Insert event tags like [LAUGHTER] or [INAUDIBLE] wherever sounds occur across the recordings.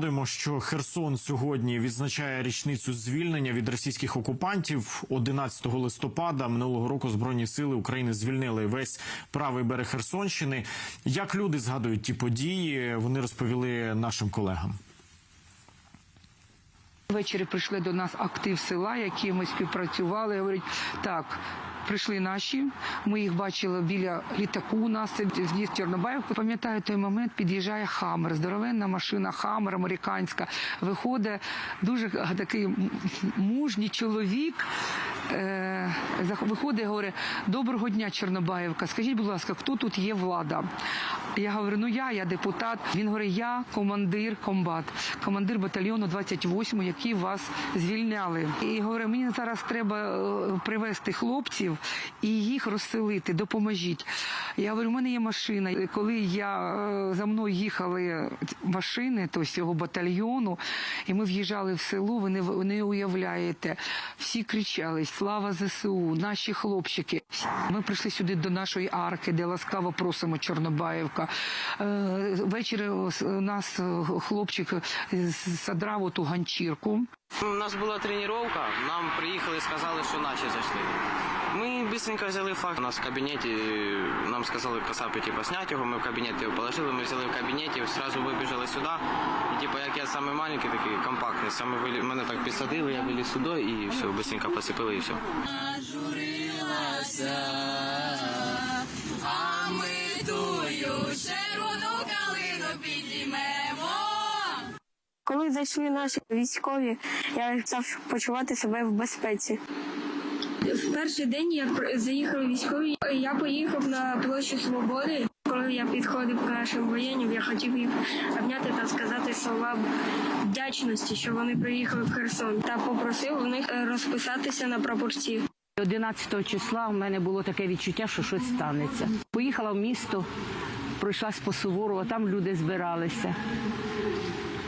Нагадуємо, що Херсон сьогодні відзначає річницю звільнення від російських окупантів. 11 листопада минулого року збройні сили України звільнили весь правий берег Херсонщини. Як люди згадують ті події, вони розповіли нашим колегам. Ввечері прийшли до нас актив села, які ми співпрацювали. Говорять, так. Прийшли наші, ми їх бачили біля літаку. У нас це з'їзд Чорнобаївку. Пам'ятаю той момент, під'їжджає Хаммер, здоровенна машина, Хаммер американська. Виходить дуже такий мужній чоловік. Е, виходить і говорить: Доброго дня, Чорнобаївка. Скажіть, будь ласка, хто тут є влада? Я говорю, ну я, я депутат. Він говорить, я командир комбат, командир батальйону 28, який вас звільняли. І говорить, мені зараз треба е, привезти хлопців і їх розселити. Допоможіть. Я говорю, у мене є машина. Коли я е, за мною їхали машини, то цього батальйону, і ми в'їжджали в село, ви не, ви не уявляєте. Всі кричали: Слава ЗСУ, наші хлопчики. Ми прийшли сюди до нашої арки, де ласкаво просимо Чорнобаївка. Е, Ввечері у нас е, хлопчик задрав оту ганчірку. У нас була тренування, нам приїхали, сказали, що наші зайшли. Ми быстренько взяли флаг. У нас в кабінеті нам сказали касапи, типу, зняти його. Ми в кабінет його положили, ми взяли в кабінеті, одразу вибіжали сюди. І типу, як я самий маленький, такий компактний, саме вилі... мене так підсадили, я виліз сюди і все, быстренько посипили і все. А ми тую червону калину підіймемо. Коли зайшли наші військові, я став почувати себе в безпеці. В перший день, як заїхали військові, я поїхав на площу Свободи. Коли я підходив к нашим воєнням, я хотів їх обняти та сказати слова вдячності, що вони приїхали в Херсон, та попросив у них е, розписатися на прапорці. 11 числа у мене було таке відчуття, що щось станеться. Поїхала в місто, пройшлась по Сувору, там люди збиралися.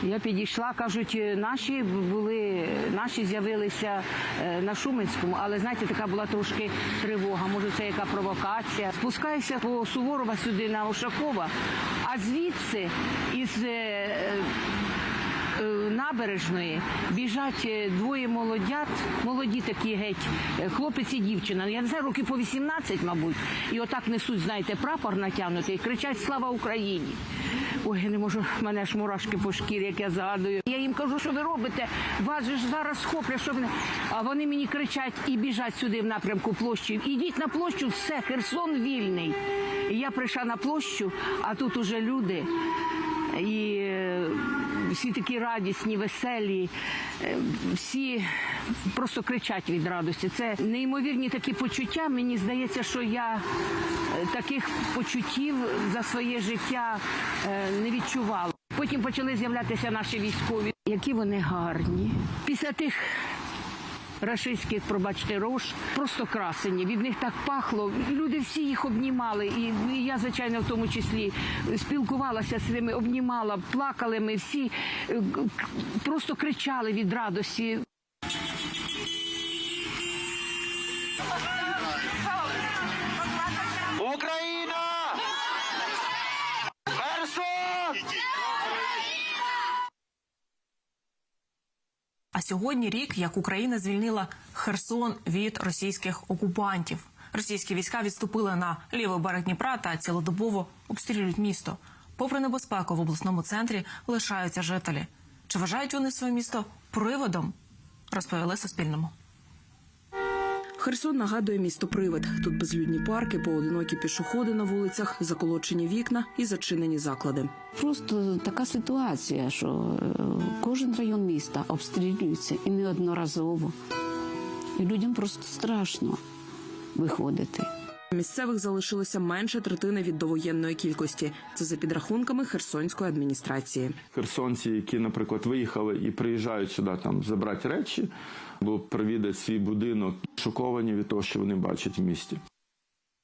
Я підійшла, кажуть, наші були, наші з'явилися е, на Шуменському, але знаєте, така була трошки тривога. Може, це яка провокація. Спускаюся по Суворова сюди на Ошакова, а звідси із. Е, набережної біжать е, двоє молодят, молоді такі геть, е, хлопець і дівчина. Я не знаю, років по 18, мабуть. І отак несуть, знаєте, прапор натягнутий, кричать Слава Україні. Ой, я не можу, мене ж мурашки по шкірі, як я згадую. Я їм кажу, що ви робите? Вас же ж зараз схоплять, що ви. не-» А вони мені кричать і біжать сюди в напрямку площі. Ідіть на площу, все, Херсон вільний. І я прийшла на площу, а тут уже люди. І всі такі радісні, веселі, е, всі просто кричать від радості. Це неймовірні такі почуття. Мені здається, що я е, таких почуттів за своє життя е, не відчувала. Потім почали з'являтися наші військові, які вони гарні. Після тих рашистських, пробачте, рож, просто красені. Від них так пахло. Люди всі їх обнімали. І я, звичайно, в тому числі спілкувалася з ними, обнімала, плакали ми всі, е, просто кричали від радості. Україна! Херсон! А сьогодні рік, як Україна звільнила Херсон від російських окупантів. Російські війська відступили на лівий берег Дніпра та цілодобово обстрілюють місто. Попри небезпеку в обласному центрі лишаються жителі. Чи вважають вони своє місто приводом? Розповіли Суспільному. Херсон нагадує місто привид. Тут безлюдні парки, поодинокі пішоходи на вулицях, заколочені вікна і зачинені заклади. Просто така ситуація, що е, кожен район міста обстрілюється і неодноразово. І людям просто страшно виходити. Місцевих залишилося менше третини від довоєнної кількості. Це за підрахунками Херсонської адміністрації. херсонці, які, наприклад, виїхали і приїжджають сюди там забрати речі, або привідати свій будинок, шоковані від того, що вони бачать в місті.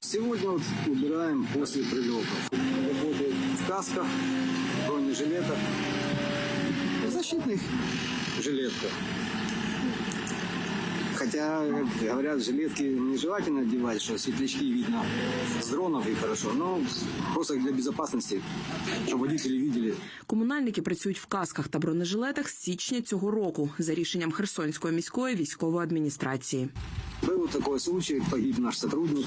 Сегодня вот убираем после прилетов. Работают в касках, бронежилетах, в защитных жилетках. Хотя, как говорят, жилетки нежелательно одевать, что светлячки видно с дронов и хорошо. Но просто для безопасности, чтобы водители видели. Комунальники працюють в касках та бронежилетах з січня цього року за рішенням Херсонської міської військової адміністрації. Был такой случай, погиб наш сотрудник.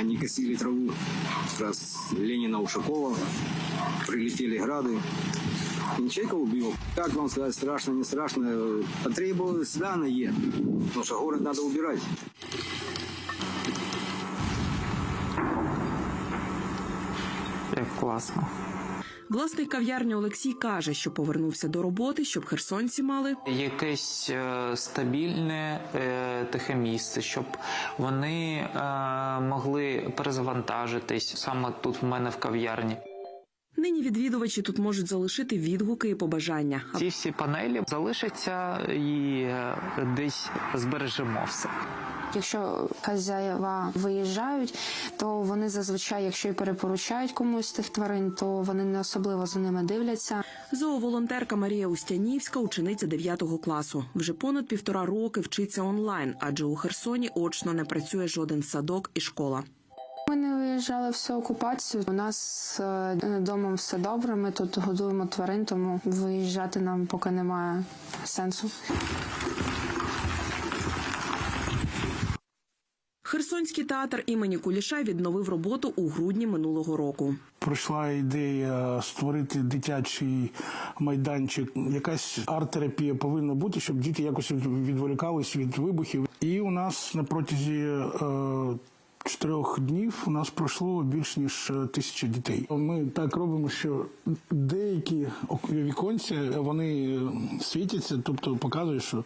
Они косили траву. Как раз Ленина Ушакова. Прилетели грады. [LAUGHS] Человека убил. Как вам сказать, страшно, не страшно. Потребовалось данные. Потому что город надо убирать. Як класно. Власник кав'ярні Олексій каже, що повернувся до роботи, щоб херсонці мали Якесь е, стабільне е, тихе місце, щоб вони е, могли перезавантажитись саме тут в мене в кав'ярні. Нині відвідувачі тут можуть залишити відгуки і побажання. Ці всі панелі залишаться і е, десь збережемо все. Якщо хазяїва виїжджають, то вони зазвичай, якщо і перепоручають комусь тих тварин, то вони не особливо за ними дивляться. Зооволонтерка Марія Устянівська, учениця 9 класу. Вже понад півтора роки вчиться онлайн, адже у Херсоні очно не працює жоден садок і школа. Ми не виїжджали всю окупацію. У нас з домом все добре. Ми тут годуємо тварин, тому виїжджати нам поки немає сенсу. Херсонський театр імені Куліша відновив роботу у грудні минулого року. Прийшла ідея створити дитячий майданчик. Якась арт-терапія повинна бути, щоб діти якось відволікались від вибухів. І у нас на протязі е, чотирьох днів у нас пройшло більш ніж е, тисяча дітей. Ми так робимо, що деякі віконці вони е, світяться, тобто показують, що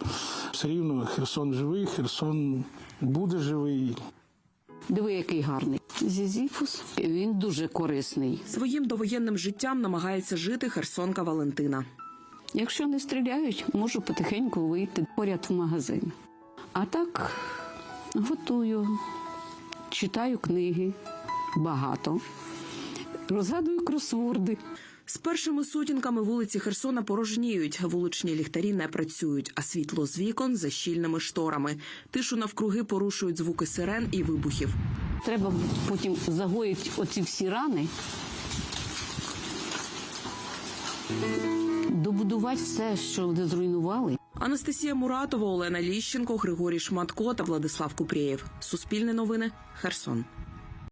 все рівно Херсон живий, Херсон буде живий. Диви, який гарний. Зізіфус. Він дуже корисний. Своїм довоєнним життям намагається жити херсонка Валентина. Якщо не стріляють, можу потихеньку вийти поряд в магазин. А так готую, читаю книги багато, розгадую кросворди. З першими сутінками вулиці Херсона порожніють. Вуличні ліхтарі не працюють, а світло з вікон за щільними шторами. Тишу навкруги порушують звуки сирен і вибухів. Треба потім загоїти оці всі рани, добудувати все, що вони зруйнували. Анастасія Муратова, Олена Ліщенко, Григорій Шматко та Владислав Купрієв. Суспільне новини. Херсон.